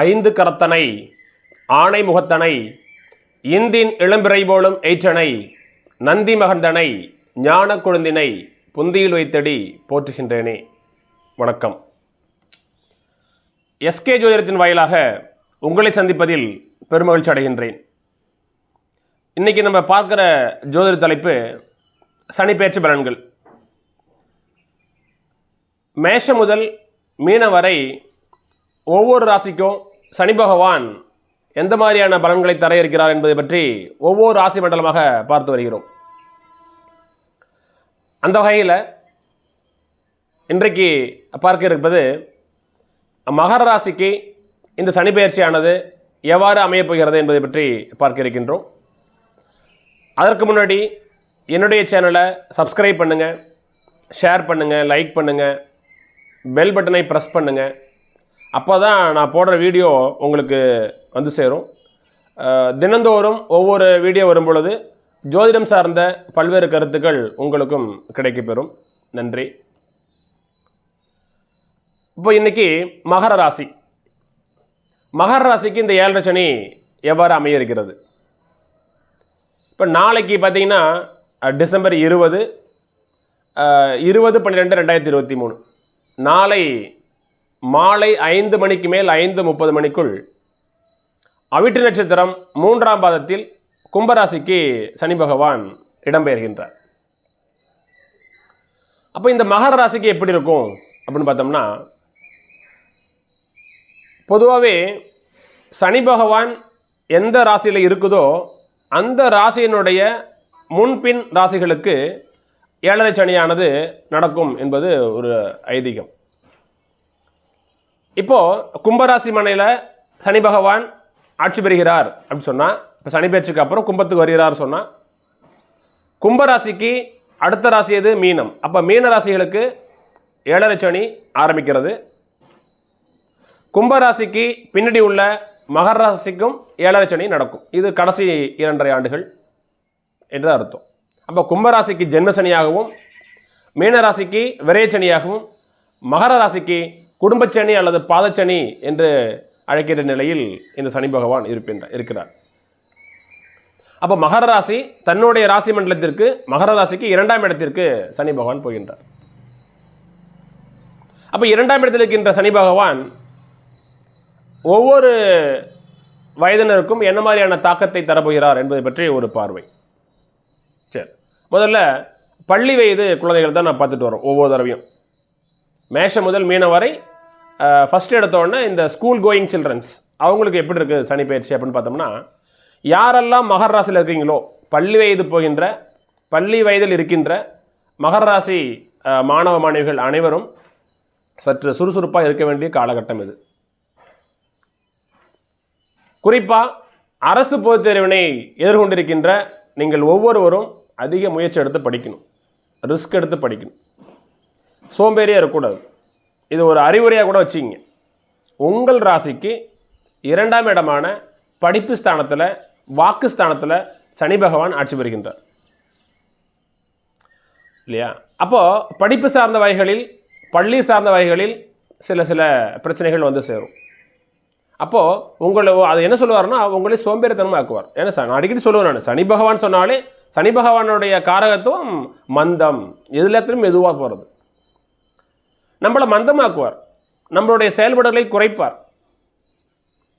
ஐந்து கரத்தனை ஆணை முகத்தனை இந்தின் இளம்பிறை போலும் ஏற்றனை நந்தி மகந்தனை ஞான குழந்தினை புந்தியில் வைத்தடி போற்றுகின்றேனே. வணக்கம். எஸ்கே ஜோதிடத்தின் வாயிலாக உங்களை சந்திப்பதில் பெருமகிழ்ச்சி அடைகின்றேன். இன்றைக்கி நம்ம பார்க்குற ஜோதிட தலைப்பு சனி பெயர்ச்சி பலன்கள். மேஷம் முதல் மீன வரை ஒவ்வொரு ராசிக்கும் சனி பகவான் எந்த மாதிரியான பலன்களை தர இருக்கிறார் என்பதை பற்றி ஒவ்வொரு ராசி மண்டலமாக பார்த்து வருகிறோம். அந்த வகையில் இன்றைக்கு பார்க்க இருப்பது மகர ராசிக்கு இந்த சனி பயிற்சியானது எவ்வாறு அமையப்போகிறது என்பதை பற்றி பார்க்க இருக்கின்றோம். அதற்கு முன்னாடி என்னுடைய சேனலை சப்ஸ்கிரைப் பண்ணுங்கள் ஷேர் பண்ணுங்கள் லைக் பண்ணுங்கள் பெல் பட்டனை ப்ரெஸ் பண்ணுங்கள் அப்போ தான் நான் போடுற வீடியோ உங்களுக்கு வந்து சேரும். தினந்தோறும் ஒவ்வொரு வீடியோ வரும் பொழுது ஜோதிடம் சார்ந்த பல்வேறு கருத்துக்கள் உங்களுக்கும் கிடைக்கப்பெறும். நன்றி. இப்போ இன்றைக்கி மகர ராசி. மகர ராசிக்கு இந்த ஏழரை சனி எவ்வாறு அமைய இருக்கிறது இப்போ நாளைக்கு பார்த்தீங்கன்னா டிசம்பர் இருபது இருபது பன்னிரெண்டு ரெண்டாயிரத்தி இருபத்தி மூணு. நாளை மாலை ஐந்து மணிக்கு மேல் ஐந்து முப்பது மணிக்குள் அவிட்டு நட்சத்திரம் மூன்றாம் பாதத்தில் கும்பராசிக்கு சனி பகவான் இடம்பெயர்கின்றார். அப்போ இந்த மகர ராசிக்கு எப்படி இருக்கும் அப்படின்னு பார்த்தோம்னா பொதுவாகவே சனி பகவான் எந்த ராசியில் இருக்குதோ அந்த ராசியினுடைய முன்பின் ராசிகளுக்கு ஏழரை சனியானது நடக்கும் என்பது ஒரு ஐதீகம். இப்போ கும்பராசி மனையில் சனி பகவான் ஆட்சி பெறுகிறார் அப்படின்னு சொன்னால் இப்போ சனி பேச்சுக்கு அப்புறம் கும்பத்துக்கு வருகிறார் சொன்னால் கும்பராசிக்கு அடுத்த ராசி எது? மீனம். அப்போ மீன ராசிகளுக்கு ஏழரை சனி ஆரம்பிக்கிறது. கும்பராசிக்கு பின்னாடி உள்ள மகர ராசிக்கும் ஏழரை சனி நடக்கும். இது கடைசி இரண்டரை ஆண்டுகள் என்று அர்த்தம். அப்போ கும்பராசிக்கு ஜென்மசனியாகவும் மீனராசிக்கு விரயச்சனியாகவும் மகர ராசிக்கு குடும்பச்சனி அல்லது பாதச்சனி என்று அழைக்கிற நிலையில் இந்த சனி பகவான் இருப்பின்ற இருக்கிறார். அப்போ மகர ராசி தன்னுடைய ராசி மண்டலத்திற்கு மகர ராசிக்கு இரண்டாம் இடத்திற்கு சனி பகவான் போகின்றார். அப்போ இரண்டாம் இடத்தில் இருக்கின்ற சனி பகவான் ஒவ்வொரு வயதினருக்கும் என்ன மாதிரியான தாக்கத்தை தரப்போகிறார் என்பதை பற்றி ஒரு பார்வை. சரி. முதல்ல பள்ளி வயது குழந்தைகள் தான் நான் பார்த்துட்டு வரோம் ஒவ்வொரு தடவையும். மேஷம் முதல் மீனம் வரை ஃபஸ்ட் எடுத்தோடனே இந்த ஸ்கூல் கோயிங் சில்ட்ரன்ஸ் அவங்களுக்கு எப்படி இருக்குது சனி பயிற்சி அப்படின்னு பார்த்தோம்னா யாரெல்லாம் மகர் ராசியில் இருக்கீங்களோ பள்ளி வயது போகின்ற பள்ளி வயதில் இருக்கின்ற மகர ராசி மாணவ மாணவிகள் அனைவரும் சற்று சுறுசுறுப்பாக இருக்க வேண்டிய காலகட்டம் இது. குறிப்பாக அரசு பொதுத் தேர்வினை எதிர்கொண்டிருக்கின்ற நீங்கள் ஒவ்வொருவரும் அதிக முயற்சி எடுத்து படிக்கணும். ரிஸ்க் எடுத்து படிக்கணும். சோம்பேறியாக இருக்கக்கூடாது. இது ஒரு அறிவுரையாக கூட வச்சுங்க உங்கள் ராசிக்கு இரண்டாம் இடமான படிப்பு ஸ்தானத்தில் வாக்கு ஸ்தானத்தில் சனி பகவான் ஆட்சி பெறுகின்றார் இல்லையா? அப்போது படிப்பு சார்ந்த வகைகளில் பள்ளி சார்ந்த வகைகளில் சில சில பிரச்சனைகள் வந்து சேரும். அப்போது உங்களை அது என்ன சொல்லுவார்னா உங்களை சோம்பேறித்தனமாக ஆக்குவார் ஏன்னா நான் அடிக்கடி சொல்லுவேன் நான். சனி பகவான் சொன்னாலே சனி பகவானுடைய காரகத்துவம் மந்தம். எதுலத்திலும் மெதுவாக போகிறது நம்மளை மந்தமாக்குவார். நம்மளுடைய செயல்பாடுகளை குறைப்பார்.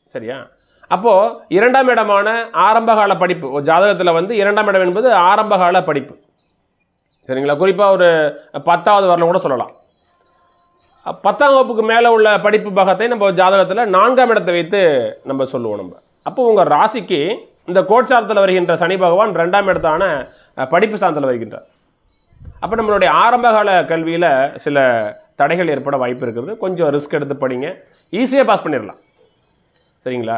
சரியா? அப்போது இரண்டாம் இடமான ஆரம்பகால படிப்பு. ஒரு ஜாதகத்தில் வந்து இரண்டாம் இடம் என்பது ஆரம்பகால படிப்பு. சரிங்களா? குறிப்பாக ஒரு பத்தாவது வரலாம் கூட சொல்லலாம். பத்தாம் வகுப்புக்கு மேலே உள்ள படிப்பு பாகத்தை நம்ம ஜாதகத்தில் நான்காம் இடத்தை வைத்து நம்ம சொல்லுவோம் நம்ம. அப்போ உங்கள் ராசிக்கு இந்த கோட்சாரத்தில் வருகின்ற சனி பகவான் ரெண்டாம் இடத்தான படிப்பு சார்ந்தில் வருகின்றார். அப்போ நம்மளுடைய ஆரம்பகால கல்வியில் சில தடைகள் ஏற்பட வாய்ப்பு இருக்கிறது கொஞ்சம் ரிஸ்க் எடுத்து படிங்க. ஈஸியாக பாஸ் பண்ணிடலாம் சரிங்களா?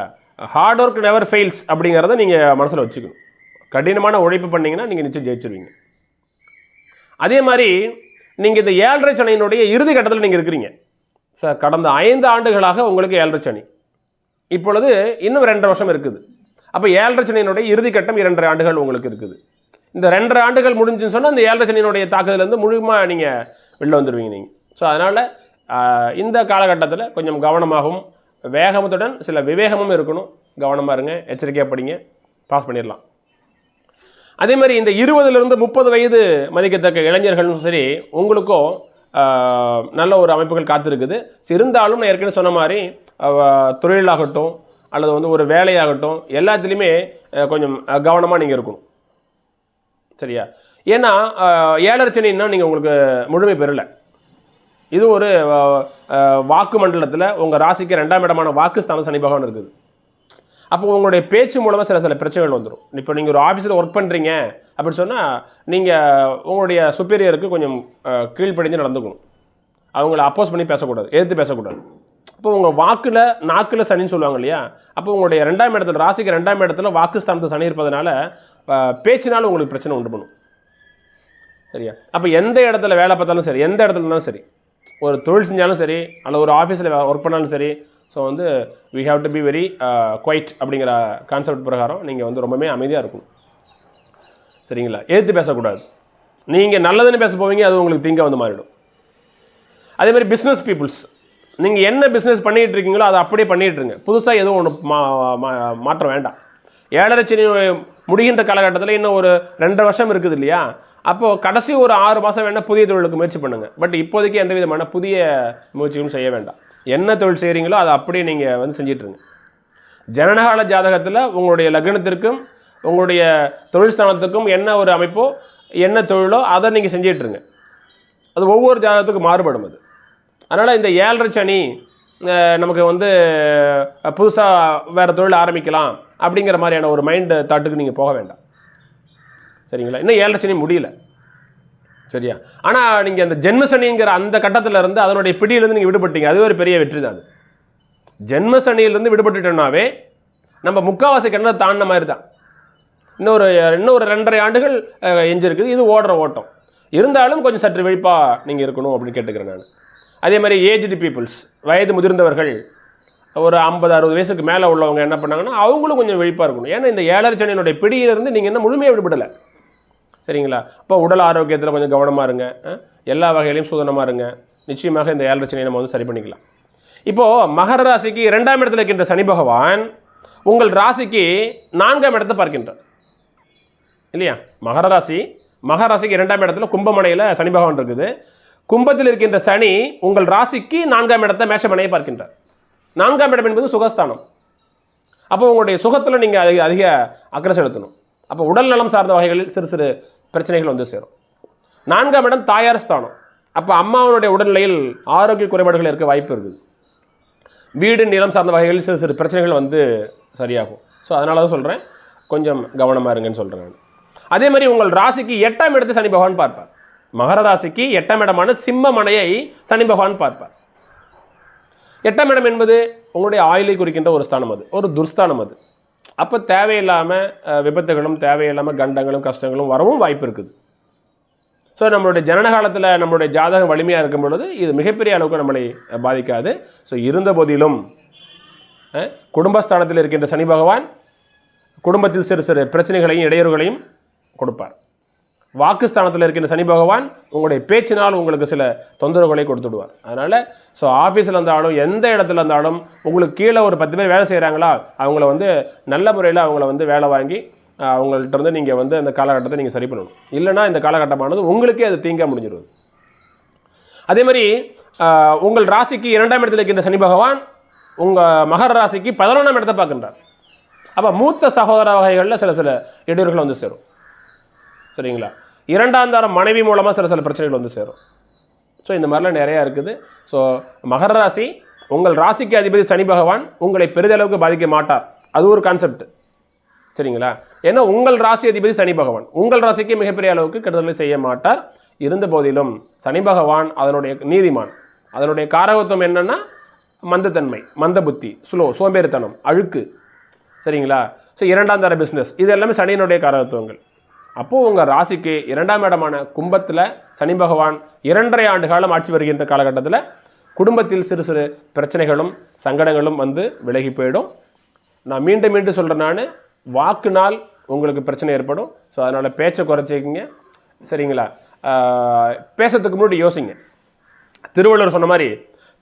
ஹார்ட் ஒர்க் நெவர் ஃபெயில்ஸ் அப்படிங்கிறத நீங்கள் மனசில் வச்சுக்கணும். கடினமான உழைப்பு பண்ணீங்கன்னா நீங்கள் நிச்சயம் ஜெயிச்சிருவீங்க. அதே மாதிரி நீங்கள் இந்த ஏழரை சனியினுடைய இறுதி கட்டத்தில் நீங்கள் இருக்கிறீங்க. சார் கடந்த ஐந்து ஆண்டுகளாக உங்களுக்கு ஏழரை சனி. இப்பொழுது இன்னும் ரெண்டரை வருஷம் இருக்குது. அப்போ ஏழரை சனியினுடைய இறுதி கட்டம் இரண்டரை ஆண்டுகள் உங்களுக்கு இருக்குது. இந்த ரெண்டரை ஆண்டுகள் முடிஞ்சுன்னு சொன்னால் இந்த ஏழரை சனியினுடைய தாக்குதலேருந்து முழுமா நீங்கள் வெளில வந்துடுவீங்க நீங்கள் ஸோ அதனால் இந்த காலகட்டத்தில் கொஞ்சம் கவனமாகவும் வேகமத்துடன் சில விவேகமும் இருக்கணும். கவனமாக இருங்க எச்சரிக்கையாக படிங்க பாஸ் பண்ணிடலாம். அதே மாதிரி இந்த இருபதுலேருந்து முப்பது வயது மதிக்கத்தக்க இளைஞர்களும் சரி உங்களுக்கும் நல்ல ஒரு அமைப்புகள் காத்திருக்குது. சரி, இருந்தாலும் நான் ஏற்கனவே சொன்ன மாதிரி தொழிலாகட்டும் அல்லது வந்து ஒரு வேலையாகட்டும் எல்லாத்துலேயுமே கொஞ்சம் கவனமாக நீங்கள் இருக்கணும். சரியா? ஏன்னா ஏழரை சனி இன்னும் நீங்கள் உங்களுக்கு முழுமை பெறலை. இது ஒரு வாக்கு மண்டலத்தில் உங்கள் ராசிக்கு ரெண்டாம் இடமான வாக்குஸ்தான சனி பகவான் இருக்குது. அப்போ உங்களுடைய பேச்சு மூலமாக சில சில பிரச்சனைகள் வந்துடும் இப்போ நீங்கள் ஒரு ஆஃபீஸில் ஒர்க் பண்ணுறீங்க அப்படின்னு சொன்னால் நீங்கள் உங்களுடைய சுப்பீரியருக்கு கொஞ்சம் கீழ்ப்படிஞ்சு நடந்துக்கணும். அவங்கள அப்போஸ் பண்ணி பேசக்கூடாது எதிர்த்து பேசக்கூடாது. அப்போ உங்கள் வாக்கில் நாக்கில் சனின்னு சொல்லுவாங்க இல்லையா? அப்போ உங்களுடைய ரெண்டாம் இடத்துல ராசிக்கு ரெண்டாம் இடத்துல வாக்கு ஸ்தானத்தை சனி இருப்பதனால ஆஹ், உங்களுக்கு பிரச்சனை உண்டு பண்ணும். சரியா? அப்போ எந்த இடத்துல வேலை பார்த்தாலும் சரி எந்த இடத்துல இருந்தாலும் சரி ஒரு தொழில் செஞ்சாலும் சரி அல்லது ஒரு ஆஃபீஸில் ஒர்க் பண்ணாலும் சரி ஸோ வந்து we have to be very quiet அப்படிங்கிற கான்செப்ட் பிரகாரம் நீங்கள் வந்து ரொம்பவே அமைதியாக இருக்கணும். சரிங்களா? எதிர்த்து பேசக்கூடாது. நீங்கள் நல்லதுன்னு பேச போவீங்க அது உங்களுக்கு திங்க வந்து மாறிடும். அதே மாதிரி பிஸ்னஸ் பீப்புள்ஸ் நீங்கள் என்ன பிஸ்னஸ் பண்ணிகிட்டு இருக்கீங்களோ அதை அப்படியே பண்ணிகிட்ருங்க புதுசாக எதுவும் ஒன்று மா மா- மாற்றம் வேண்டாம். ஏழரை சனி முடிகின்ற காலகட்டத்தில் இன்னும் ஒரு ரெண்டரை வருஷம் இருக்குது இல்லையா? அப்போது கடைசி ஒரு ஆறு மாதம் வேணால் புதிய தொழிலுக்கு முயற்சி பண்ணுங்கள் பட் இப்போதைக்கு எந்த விதமான புதிய முயற்சிகளும் செய்ய வேண்டாம். என்ன தொழில் செய்கிறீங்களோ அதை அப்படியே நீங்கள் வந்து செஞ்சிட்ருங்க ஜனனகால ஜாதகத்தில் உங்களுடைய லக்னத்திற்கும் உங்களுடைய தொழில் ஸ்தானத்துக்கும் என்ன ஒரு அமைப்போ என்ன தொழிலோ அதை நீங்கள் செஞ்சிட்ருங்க அது ஒவ்வொரு ஜாதகத்துக்கும் மாறுபடும் அது. அதனால் இந்த ஏழரை சனி நமக்கு வந்து புதுசாக வேறு தொழில் ஆரம்பிக்கலாம் அப்படிங்கிற மாதிரியான ஒரு மைண்டு தாட்டுக்கு நீங்கள் போக வேண்டாம். சரிங்களா? இன்னும் ஏழரை சனி முடியல. சரியா? ஆனால் நீங்கள் அந்த ஜென்ம சனிங்கிற அந்த கட்டத்தில் இருந்து அதனுடைய பிடியிலேருந்து நீங்கள் விடுபட்டீங்க. அதுவே ஒரு பெரிய வெற்றி தான் அது. ஜென்மசனியிலேருந்து விடுபட்டுட்டோம்னாவே நம்ம முக்காவாசி கிணறு தாண்டின மாதிரி தான். இன்னொரு இன்னொரு ரெண்டரை ஆண்டுகள் எஞ்சிருக்குது. இது ஓடுற ஓட்டம். இருந்தாலும் கொஞ்சம் சற்று விழிப்பாக நீங்கள் இருக்கணும் அப்படின்னு கேட்டுக்கிறேன் நான். அதே மாதிரி ஏஜ்டு பீப்புள்ஸ் வயது முதிர்ந்தவர்கள் ஒரு ஐம்பது அறுபது வயசுக்கு மேலே உள்ளவங்க என்ன பண்ணாங்கன்னா அவங்களும் கொஞ்சம் விழிப்பாக இருக்கணும். ஏன்னா இந்த ஏழரை சனியினுடைய பிடியிலிருந்து நீங்கள் என்ன முழுமையாக விடுபடலை. சரிங்களா? இப்போ உடல் ஆரோக்கியத்தில் கொஞ்சம் கவனமாக இருங்க. எல்லா வகையிலையும் சுதனமாக இருங்க. நிச்சயமாக இந்த ஏழரை ரச்சனையை நம்ம வந்து சரி பண்ணிக்கலாம். இப்போது மகர ராசிக்கு இரண்டாம் இடத்துல இருக்கின்ற சனி பகவான் உங்கள் ராசிக்கு நான்காம் இடத்தை பார்க்கின்றார். இல்லையா? மகர ராசி மகர ராசிக்கு இரண்டாம் இடத்துல கும்பமனையில் சனி பகவான் இருக்குது. கும்பத்தில் இருக்கின்ற சனி உங்கள் ராசிக்கு நான்காம் இடத்தை மேஷமனையை பார்க்கின்றார். நான்காம் இடம் என்பது சுகஸ்தானம். அப்போ உங்களுடைய சுகத்தில் நீங்கள் அதிக அதிக அக்கறை செலுத்தணும். அப்போ உடல் நலம் சார்ந்த வகைகளில் சிறு சிறு பிரச்சனைகள் வந்து சேரும். நான்காம் இடம் தாயார் ஸ்தானம். அப்போ அம்மாவனுடைய உடல்நிலையில் ஆரோக்கிய குறைபாடுகள் இருக்க வாய்ப்பு இருக்குது. வீடு நிலம் சார்ந்த வகைகளில் சிறு சிறு பிரச்சனைகள் வந்து சரியாகும். ஸோ அதனால தான் சொல்கிறேன் கொஞ்சம் கவனமாக இருங்கன்னு சொல்கிறேன் நான். அதே மாதிரி உங்கள் ராசிக்கு எட்டாம் இடத்தை சனி பகவான் பார்ப்பார். மகர ராசிக்கு எட்டாம் இடமான சிம்ம மனையை சனி பகவான் பார்ப்பார். எட்டாம் இடம் என்பது உங்களுடைய ஆயுளை குறிக்கின்ற ஒரு ஸ்தானம் அது. ஒரு துர்ஸ்தானம் அது. அப்போ தேவையில்லாமல் விபத்துகளும் தேவையில்லாமல் கண்டங்களும் கஷ்டங்களும் வரவும் வாய்ப்பு இருக்குது. ஸோ நம்மளுடைய ஜனனகாலத்தில் நம்மளுடைய ஜாதகம் வலிமையாக இருக்கும் பொழுது இது மிகப்பெரிய அளவுக்கு நம்மளை பாதிக்காது. ஸோ இருந்த போதிலும் குடும்பஸ்தானத்தில் இருக்கின்ற சனி பகவான் குடும்பத்தில் சிறு சிறு பிரச்சனைகளையும் இடையூறுகளையும் கொடுப்பார். வாக்குஸ்தானத்தில் இருக்கின்ற சனி பகவான் உங்களுடைய பேச்சினால் உங்களுக்கு சில தொந்தரவுகளை கொடுத்துடுவார். அதனால் ஸோ ஆஃபீஸில் இருந்தாலும் எந்த இடத்துல இருந்தாலும் உங்களுக்கு கீழே ஒரு பத்து பேர் வேலை செய்கிறாங்களா அவங்கள வந்து நல்ல முறையில் அவங்கள வந்து வேலை வாங்கி அவங்கள்ட்ட இருந்து நீங்கள் வந்து அந்த காலகட்டத்தை நீங்கள் சரி பண்ணணும். இல்லைன்னா இந்த காலகட்டமானது உங்களுக்கே அது தீங்க முடிஞ்சிடும் அதே மாதிரி உங்கள் ராசிக்கு இரண்டாம் இடத்துல இருக்கின்ற சனி பகவான் உங்கள் மகர ராசிக்கு பதினொன்றாம் இடத்தை பார்க்கின்றார். அப்போ மூத்த சகோதர வகைகளில் சில சில இடையூறுகள் வந்து சேரும். சரிங்களா? இரண்டாம் தரம் மனைவி மூலமாக சில சில பிரச்சனைகள் வந்து சேரும். ஸோ இந்த மாதிரிலாம் நிறையா இருக்குது. ஸோ மகர ராசி உங்கள் ராசிக்கு அதிபதி சனி பகவான் உங்களை பெரிதளவுக்கு பாதிக்க மாட்டார். அது ஒரு கான்செப்ட் சரிங்களா? ஏன்னா உங்கள் ராசி அதிபதி சனி பகவான். உங்கள் ராசிக்கு மிகப்பெரிய அளவுக்கு கெடுதலை செய்ய மாட்டார். இருந்த போதிலும் சனி பகவான் அதனுடைய நீதிமான். அதனுடைய காரகத்துவம் என்னன்னா மந்தத்தன்மை மந்த புத்தி ஸ்லோ சோம்பேறித்தனம் அழுக்கு. சரிங்களா? ஸோ இரண்டாம் தர பிஸ்னஸ் இது எல்லாமே சனியினுடைய காரகத்துவங்கள். அப்போது உங்கள் ராசிக்கு இரண்டாம் இடமான கும்பத்தில் சனி பகவான் இரண்டரை ஆண்டு காலம் ஆட்சி வருகின்ற காலகட்டத்தில் குடும்பத்தில் சிறு சிறு பிரச்சனைகளும் சங்கடங்களும் வந்து விலகி போயிடும். நான் மீண்டும் மீண்டும் சொல்கிறேன் நான் வாக்குனால் உங்களுக்கு பிரச்சனை ஏற்படும். ஸோ அதனால் பேச்சை குறைச்சிக்கிங்க. சரிங்களா? பேசுறதுக்கு முன்னாடி யோசிங்க. திருவள்ளுவர் சொன்ன மாதிரி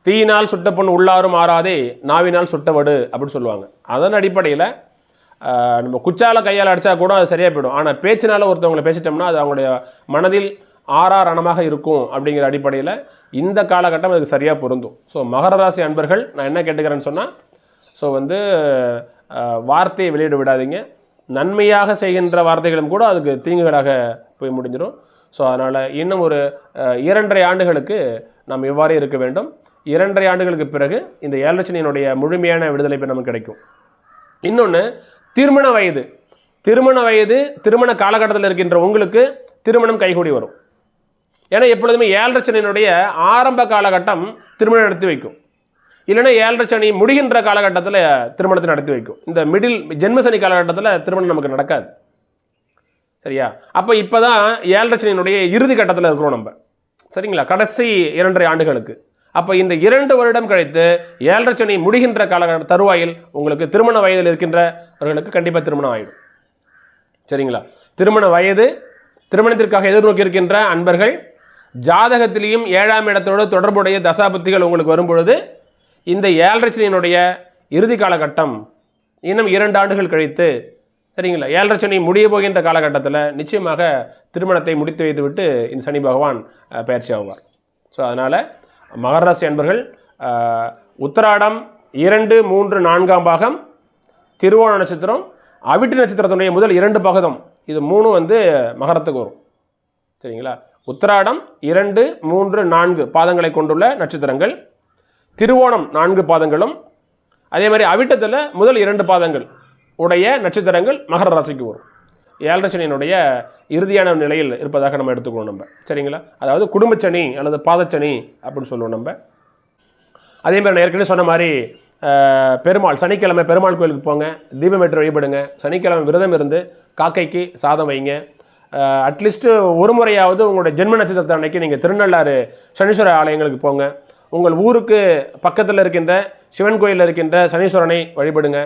தீயினால் சுட்ட பொண்ணு உள்ளாரும் ஆறாதே நாவினால் சுட்டவடு அப்படின்னு சொல்லுவாங்க. அதன் அடிப்படையில் நம்ம குச்சால கையால் அடித்தா கூட அது சரியாக போயிடும். ஆனால் பேச்சினால் ஒருத்தவங்களை பேசிட்டோம்னா அது அவங்களுடைய மனதில் ஆறா ரணமாக இருக்கும் அப்படிங்கிற அடிப்படையில் இந்த காலகட்டம் அதுக்கு சரியாக பொருந்தும். ஸோ மகர ராசி அன்பர்கள் நான் என்ன கேட்டுக்கிறேன்னு சொன்னால் ஸோ வந்து வார்த்தையை வெளியிட விடாதீங்க. நன்மையாக செய்கின்ற வார்த்தைகளும் கூட அதுக்கு தீங்குகளாக போய் முடிஞ்சிடும். ஸோ அதனால் இன்னும் ஒரு இரண்டரை ஆண்டுகளுக்கு நாம் இவ்வாறே இருக்க வேண்டும். இரண்டரை ஆண்டுகளுக்கு பிறகு இந்த ஏழரட்சணியினுடைய முழுமையான விடுதலை நமக்கு கிடைக்கும். இன்னொன்று திருமண வயது. திருமண வயது திருமண காலகட்டத்தில் இருக்கின்ற உங்களுக்கு திருமணம் கைகூடி வரும். ஏன்னா எப்பொழுதுமே ஏழரச்சனையினுடைய ஆரம்ப காலகட்டம் திருமணம் நடத்தி வைக்கும். இல்லைன்னா ஏழரை சனி முடிகின்ற காலகட்டத்தில் திருமணத்தை நடத்தி வைக்கும். இந்த மிடில் ஜென்மசனி காலகட்டத்தில் திருமணம் நமக்கு நடக்காது. சரியா? அப்போ இப்போ தான் ஏழரை சனியினுடைய இறுதி கட்டத்தில் இருக்கிறோம் நம்ம. சரிங்களா? கடைசி இரண்டரை ஆண்டுகளுக்கு. அப்போ இந்த இரண்டு வருடம் கழித்து ஏழரை சனி முடிகின்ற கால தருவாயில் உங்களுக்கு திருமண வயதில் இருக்கின்றவர்களுக்கு கண்டிப்பாக திருமணம் ஆகிடும் சரிங்களா? திருமண வயது திருமணத்திற்காக எதிர்நோக்கி இருக்கின்ற அன்பர்கள் ஜாதகத்திலையும் ஏழாம் இடத்தோடு தொடர்புடைய தசாபத்திகள் உங்களுக்கு வரும்பொழுது இந்த ஏழரச்சனையினுடைய இறுதி காலகட்டம் இன்னும் இரண்டு ஆண்டுகள் கழித்து சரிங்களா? ஏழரச்சனை முடிய போகின்ற காலகட்டத்தில் நிச்சயமாக திருமணத்தை முடித்து வைத்துவிட்டு இந்த சனி பகவான் பயிற்சி ஆவார். ஸோ அதனால் மகர ராசி அன்பர்கள் உத்தராடம் உத்திராடம் இரண்டு மூன்று நான்காம் பாகம் திருவோண நட்சத்திரம் அவிட்டு நட்சத்திரத்தினுடைய முதல் இரண்டு பகுதம். இது மூணும் வந்து மகரத்துக்கு வரும். சரிங்களா? உத்திராடம் இரண்டு மூன்று நான்கு பாதங்களை கொண்டுள்ள நட்சத்திரங்கள். திருவோணம் நான்கு பாதங்களும் அதே மாதிரி அவிட்டத்தில் முதல் இரண்டு பாதங்கள் உடைய நட்சத்திரங்கள் மகர ராசிக்கு வரும். ஏழரச்சனியினுடைய இறுதியான நிலையில் இருப்பதாக நம்ம எடுத்துக்கணும் நம்ம. சரிங்களா? அதாவது குடும்பச்சனி அல்லது பாதச்சனி அப்படின்னு சொல்லுவோம் நம்ம. அதே மாதிரி நான் ஏற்கனவே சொன்ன மாதிரி பெருமாள் சனிக்கிழமை பெருமாள் கோயிலுக்கு போங்க தீபமேற்று வழிபடுங்க. சனிக்கிழமை விரதம் இருந்து காக்கைக்கு சாதம் வைங்க. அட்லீஸ்ட்டு ஒரு முறையாவது உங்களுடைய ஜென்ம நட்சத்திரத்தை அன்னைக்கு நீங்கள் திருநள்ளாறு சனீஸ்வர ஆலயங்களுக்கு போங்க. உங்கள் ஊருக்கு பக்கத்தில் இருக்கின்ற சிவன் கோயிலில் இருக்கின்ற சனீஸ்வரனை வழிபடுங்க.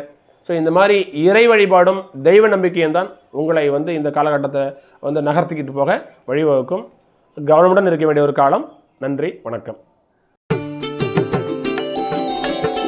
ஸோ இந்த மாதிரி இறை வழிபாடும் தெய்வ நம்பிக்கையும் தான் உங்களை வந்து இந்த காலகட்டத்தை வந்து நகர்த்திக்கிட்டு போக வழிவகுக்கும். கவனமுடன் இருக்க வேண்டிய ஒரு காலம். நன்றி வணக்கம்.